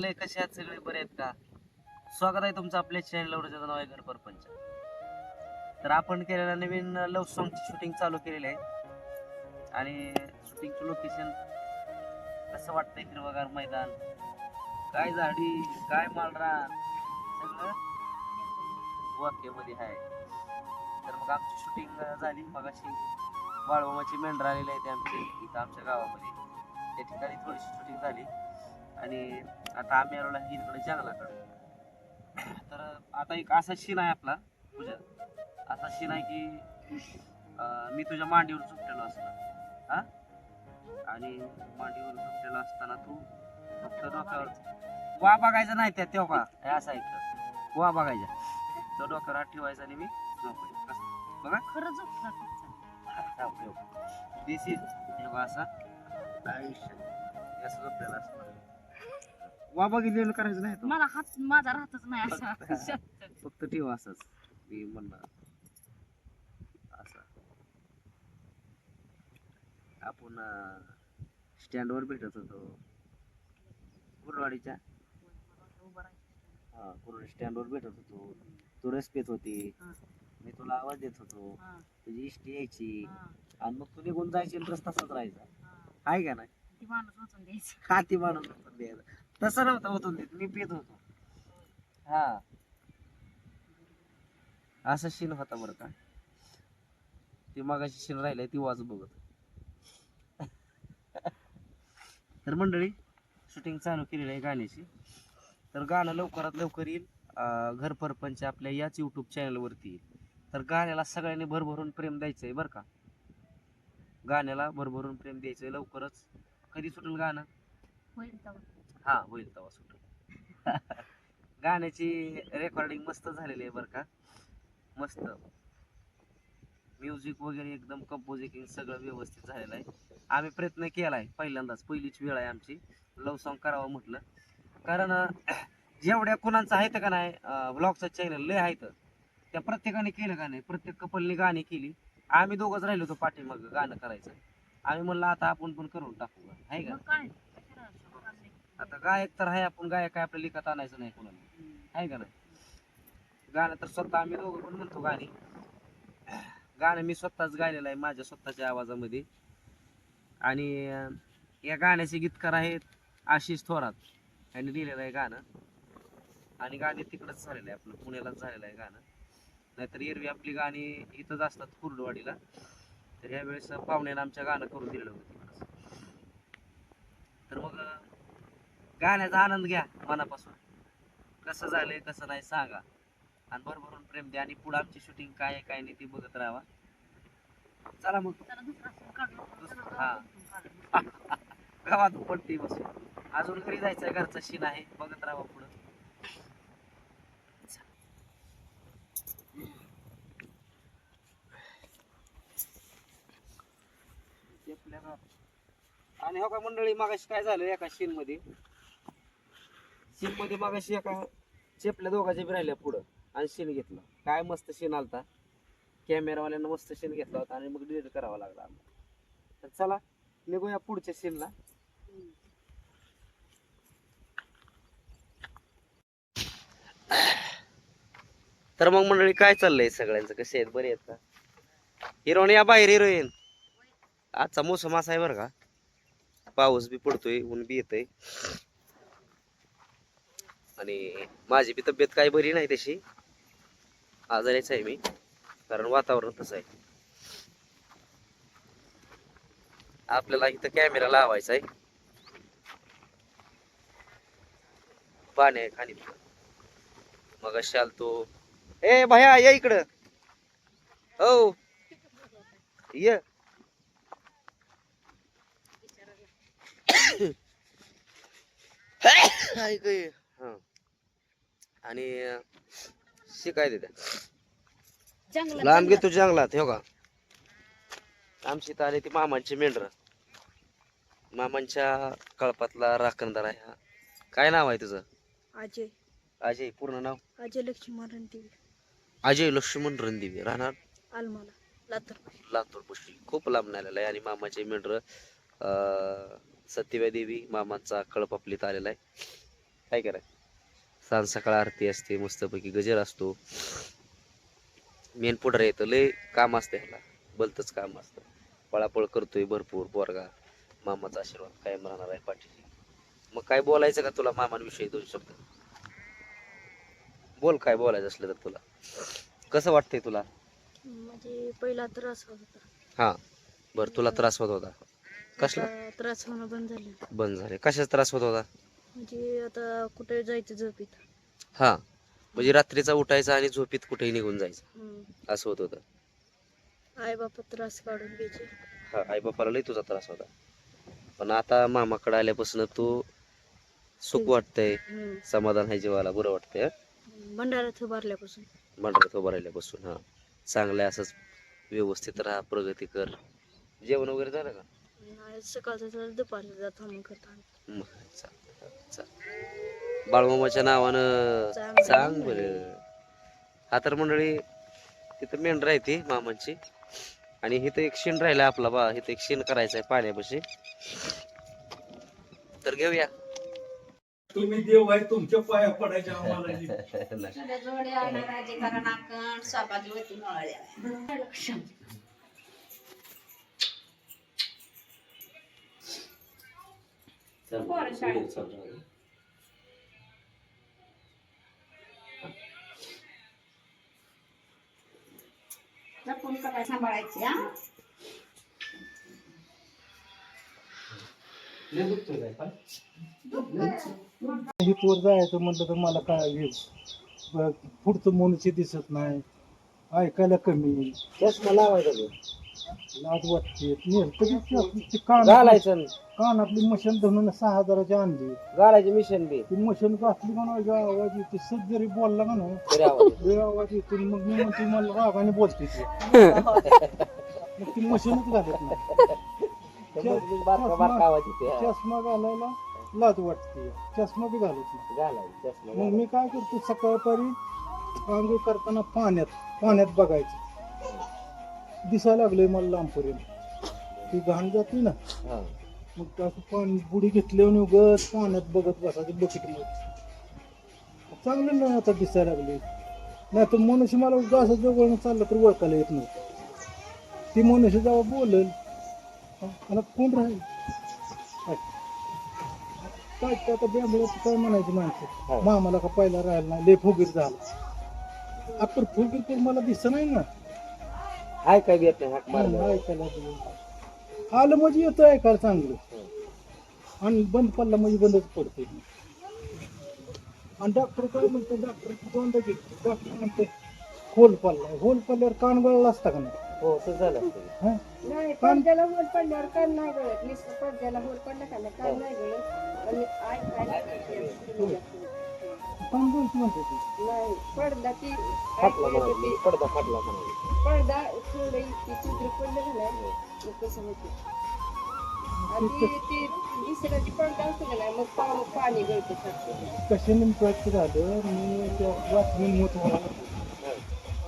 लय कसे आहेत सगळे? बरे आहेत का? स्वागत आहे तुमचं आपल्या चॅनलवर ज्याचं नाव आहे घर परपंच. तर आपण केलेल्या नवीन लव्ह सॉंगची शूटिंग चालू केलेली आहे. आणि शूटिंगचं लोकेशन कसं वाटतंय हिरवगार मैदान? काय झाडी काय मालरा सगळं वाक्यामध्ये आहे. तर मग आमची शूटिंग झाली. मगाशी बाळवामाची मेंढर आलेली आहे ते आमची इथं आमच्या गावामध्ये. त्या ठिकाणी थोडीशी शूटिंग झाली. आणि आता आम्ही आलो आहे इकडे जंगलाकडे. तर आता एक असा सीन आहे आपला तुझ्या. असा सीन आहे की मी तुझ्या मांडीवर झोपलेलो असणार हा? आणि मांडीवर झोपलेलो असताना तू फक्त डोक्यावर वा बघायचं नाही त्या तेव्हा हे असं ऐकलं. वा बघायच्या तो डोक्यावर ठेवायचा आणि मी कसं? बघा. खरंच झोपला. दिस इज तेव्हा असा. आयुष्य. असं झोपलेलं असतं. वा बघितलेलं करायचं नाही तो. मला हात माझा राहतच नाही असा. फक्त ठेवा असंच. मी म्हणणार. असं. आपण स्टँडवर भेटत होतो. कुरवाडीच्या उभं राहायचं. हा कुरवाडी स्टँडवर भेटत होतो. तू रस पेत होती. हा. मी तुला आवाज देत होतो. हा, तुझी इष्टी यायची. हा, आणि मग तू निघून जायची आणि रस्ता तसाच राहायचा. हा. आहे का नाही? ती माणूस वाचून द्यायचं. हा ती माणूस द्यायचा. तसं नव्हतं होतो होते मी पित होतो. हा. असा सीन होता बरं का. ती मागाशी सीन राहिलाय ती वाज बघत. तर मंडळी शूटिंग चालू केलेली आहे गाण्याची. तर गाणं लवकरात लवकर येईल. घर परपंच आपल्या याच यूट्यूब चॅनलवरती येईल. तर गाण्याला सगळ्यांनी भरभरून प्रेम द्यायचं आहे बरं का. गाण्याला भरभरून प्रेम द्यायचं आहे लवकरच. कधी सुटेल गाणं? होईल हा होईल तेव्हा सुट. गाण्याची रेकॉर्डिंग मस्त झालेली आहे बरं का. मस्त. म्युझिक वगैरे एकदम कंपोजिंग सगळं व्यवस्थित झालेलं आहे. आम्ही प्रयत्न केला आहे पहिल्यांदाच पहिलीच वेळ आहे आमची. लव सॉन्ग करावं म्हटलं. कारण जेवढ्या कुणांचं आहेत का नाही ब्लॉगचं चॅनल लय आहेत त्या प्रत्येकाने केलं का नाही प्रत्येक कपलने गाणी केली. आम्ही दोघंच राहिलो होतो पाठीमाग गाणं करायचं. आम्ही म्हणलं आता आपण पण करून टाकू आहे का मग काय कशाला शोक आणले? आता गायक तर आहे आपण गायक काय आपल्या लिखत आणायचं नाही कोणाला. आहे का नाही? गाणं तर स्वतः आम्ही दोघं पण म्हणतो गाणी. गाणं मी स्वतःच गायलेलं आहे माझ्या स्वतःच्या आवाजामध्ये. आणि या गाण्याचे गीतकार आहेत आशिष थोरात. यांनी लिहिलेलं आहे गाणं. आणि गाणे तिकडंच झालेलं आहे आपलं पुण्यालाच झालेलं आहे गाणं. नाहीतर एरवी आपली गाणी इथंच असतात कुर्डवाडीला. तर ह्यावेळेस पाहुण्यानं आमच्या गाणं करून दिलेलं होतं तर मग गाण्याचा आनंद घ्या मनापासून. कसं झालंय कसं नाही सांगा. आणि भरभरून प्रेम द्या आणि पुढे आमची शूटिंग काय आहे काय नाही ती बघत राहावा चला मग. दुसरा सून काढला. दुसरा- हा. गावात पडते बसून. अजून घरी जायचं घरचा सीन आहे. बघत राहावा पुढं. आणि हो का मंडळी मागाशी काय झालं एका सीन मध्ये? सीन मध्ये मागाशी एका चेपल्या दोघाचे बी राहिल्या पुढं आणि शेण घेतला. काय मस्त शेण आलता. कॅमेरावाल्यानं मस्त शेण घेतला होता आणि मग डिलीट करावा लागला आम्हाला. तर चला निघूया पुढच्या शेणला तर मग मंडळी काय चाललंय सगळ्यांचं? कसे आहेत? बरे आहेत का? हिरोईन या बाहेर हिरोईन. आजचा मोसम असा आहे बरं का. पाऊस बी पडतोय ऊन बी येतोय. आणि माझी बी तब्येत काही बरी नाही तशी. आजारीच आहे मी कारण वातावरण तसं आहे. आपल्याला इथं कॅमेरा लावायचा आहे. पाणी आहे खाली. मग तो ए भया या इकडं. हो. ये. ऐक आणि शिकाय देत्या लांब घे जंगलात. तू जंगलात हो का आमची इथं आली ती मामांची मेंढर. मामांच्या कळपातला राखणदार आहे हा. काय नाव आहे तुझं? अजय. अजय पूर्ण नाव? अजय लक्ष्मण रणदिवे. अजय लक्ष्मण रणदिवे राहणार? आलमाला लातूर. लातूर पुष्टी खूप लांब आलेला आहे आणि मामाचे मेंढर सत्यव्या देवी मामांचा कळप आपलीत आलेला आहे. काय कराय सांज सकाळ आरती असते मस्तपैकी गजर असतो. मेन पुढे येतं लय काम असतं ह्याला. भलतंच काम असतं. पळापळ करतोय भरपूर पोरगा. मामाचा आशीर्वाद कायम राहणार आहे पाठीशी. मग काय बोलायचं का तुला मामांविषयी दोन शब्द? बोल काय बोलायचं असलं तर तुला. कसं वाटतंय तुला? म्हणजे पहिला त्रास होत होता. हा. बर तुला त्रास होत होता. कसला? त्रास होणं बंद झालं. बंद झाले. कशाचा त्रास होत होता? म्हणजे आता कुठे जायचं झोपीत? हा. म्हणजे रात्रीचा उठायचा आणि झोपीत कुठेही निघून जायचं. असं होत होतं. आई बापा त्रास काढून घ्यायचे. हा आई बापाला लई तुझा त्रास होता. पण आता मामाकडे आल्यापासून तू सुख वाटतंय. समाधान आहे जीवाला बरं वाटतंय? भंडाऱ्यात उभारल्यापासून मंडळात उभं राहिल्यापासून हा. चांगलं असंच व्यवस्थित राहा प्रगती कर. जेवण वगैरे झालं का? सकाळचं दुपारचं जात करता मग चालतंय. बाळमामाच्या नावानं. सांग बरं. हा तर मंडळी तिथं मेंढर आहे ती मामांची. आणि इथं एक शेण राहिला आपला बा इथं एक शेण करायचं आहे पाण्यापाशी. तर घेऊया. तुम्ही देव आहे तुमच्या पाया पडायच्या आम्हाला ते काय हा जायचं म्हटलं तर मला काय हे, ब- पुढचं मनुष्य दिसत नाही ऐकायला कमी चष्मा लावायचा लाज वाटते. कान घालायचं कानातली मशीन धरून सहा हजाराची आणली. घालायची मिशन बी. ती मशीन घातली म्हणून आवाज येते सद जरी बोलला का नाही तरी आवाज लय आवाज येतो. मग मी म्हणते मला रागाने बोलते ती. मग ती मशीनच घालत नाही. बारका बारका आवाज येते हा. चष्मा घालायला लाज वाटते. चष्मा बी घालत नाही. घालायचं चष्मा मग मी काय करतो? सकाळपारी आंघोळ करताना पाण्यात पाण्यात बघायचं. दिसायला लागलंय मला लांबपर्यंत. ती घाण जाते ना. हा. मग असं पाणी बुडी घेतल्यावर उगत पाण्यात बघत बसायचं बकेटमध्ये चांगलं नाही आता दिसायला लागले नाही तर मनुष्य मला उगा असं जवळ चाललं तर ओळखायला येत नव्हतं. ती मनुष्य जेव्हा बोलेल मला कोण राहील? काय? काय ते आता बॅम्बुलाचं काय म्हणायची माणसं. मामाला का पहिला राहिला नाही? लय फुगीर झाला. आपण फुगीर पण मला दिसत नाही ना. हाय काय बी हाक मारलं. ऐकायला दिलं. आलं म्हणजे येतं ऐकायला चांगलं आणि बंद पडला म्हणजे बंदच पडते आणि डॉक्टर काय म्हणतो डॉक्टर दोनदा डॉक्टर म्हणते होल पडलाय होल पडल्यावर कान गळला असता का नाही हो तसं झालं असेल. हं? नाही पडद्याला होल पडल्यावर कान नाही गळत नुसतं पडद्याला होल पडला का नाही कान नाही गळत आणि आय काय गळती म्हणते ती नाही पडदा ती फाटला ऐकू येते म्हणा ती. पडदा फाटला म्हणा. पडदा थोडं इतकी चित्र पडलं नाही मग कसं होते? आणि ती दुसऱ्याची पडदा असतो का नाही मग पाणी पाणी गळतं सारखं कशा नेमकं झालं? मी त्या बाथरूम होत होता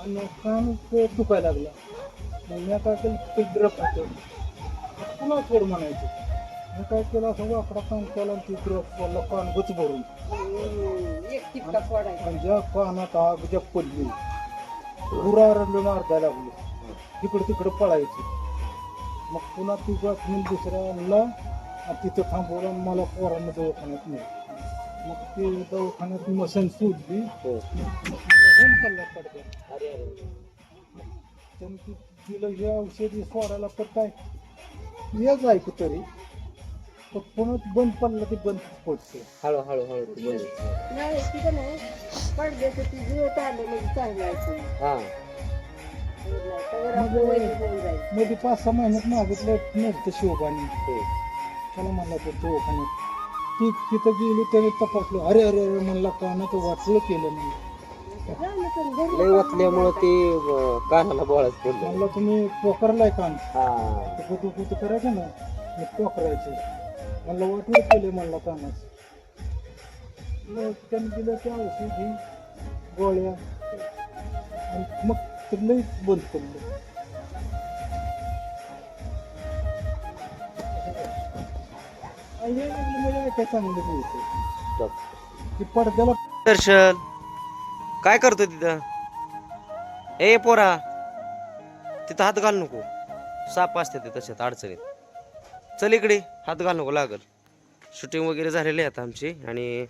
आणि कान दुखायला लागला. मग मी काय केलं ते ड्रप होतं पुन्हा थोड म्हणायचं. मी काय केलं असं वाकडा कान केला आणि ती ड्रप कान गुच भरून हम्म, एक टिपका फोडायचा? आणि ज्या कानात आग ज्या पडली पुरा रडलं मारता लागली. तिकडं तिकडं पळायची. मग पुन्हा ती बातमी दुसऱ्याला आणि तिथं थांबवलं आणि मला पोरांना दवाखान्यात नाही मग ते दवाखान्यात मसन सोडली. हो. मला होऊन पडला. पडद्यात अरे अरे. त्यांनी ती तिला हे औषधी सोडायला काय हेच ऐकू तरी. पण पुन्हा बंद पडलं ते बंद पडते. हळू हळू हळू तू बोल. नाही तिथं नाही पडद्याचं ती जुळत आलं म्हणजे चांगलं आहे हा. तर मध्ये पाच सहा महिन्यात मागितलं नसतं शिवबानी. हो. त्याला म्हणला तो दवाखान्यात ती तिथं गेली त्याने तपासलं. अरे अरे अरे म्हणला कानाचं वाटलं केलं नाही. लय वाचल्यामुळं ते अं, कानाला बोळाच पडलं. म्हणलं तुम्ही पोखरलाय कान हा. ते कुठं कुठं करायचं ना? मग पोखरायचे म्हणलं वाटलं केलं म्हणला कानाचं मग त्याने दिलं त्या औषधी गोळ्या आणि मग ते लई बंद पडलं. आणि हे लागलं म्हणजे चांगलं. ती पडद्याला दर्शन. काय करतो तिथं? ए पोरा. तिथं हात घाल नको. साप असते ते तशात अडचणीत. चल इकडे हात घाल नको लागल. शूटिंग वगैरे झालेली आहेत आमची आणि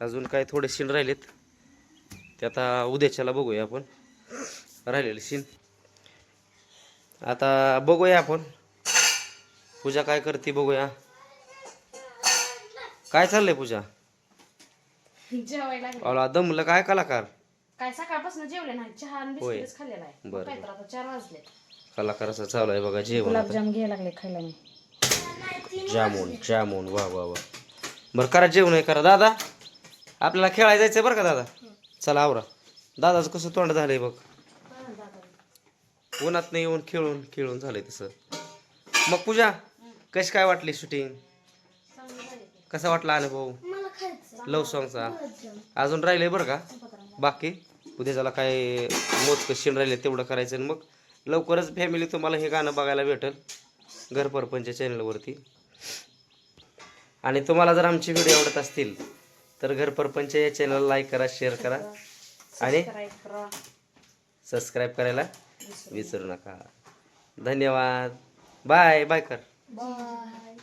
अजून काय थोडे सीन राहिलेत. ते आता उद्याच्याला बघूया आपण. राहिलेले सीन आता बघूया आपण. पूजा काय करते बघूया. काय चाललंय पूजा? जेवायला अला दमलं काय कलाकार? काय सकाळपासून जेवले नाही चहा आणि. बिस्किटच खाल्लेला आहे. बरं, आता चार वाजले कलाकाराचं चालू आहे बघा जेवण आता. गुलाबजाम घ्यायला लागले खायला मी जामून जामून. वा वा वा. बरं करा जेवण आहे करा. दादा आपल्याला खेळायला जायचंय बरं का दादा? चला आवरा. दादाचं कसं तोंड झालंय बघ. उन्हात नाही येऊन खेळून खेळून झालंय तसं. मग पूजा कशी काय वाटली शूटिंग कसा वाटला अनुभव? लव सॉंगचा अजून राहिलंय बरं का? बाकी? उद्या त्याला काय मोजकं शीण राहिले तेवढं करायचं आणि मग लवकरच फॅमिली तुम्हाला हे गाणं बघायला भेटेल. घर परपंच चॅनलवरती आणि तुम्हाला जर आमचे व्हिडिओ आवडत असतील तर घर परपंच या चॅनलला लाईक करा शेअर करा. आणि सबस्क्राईब करायला विसरू नका. धन्यवाद. बाय बाय कर. बाय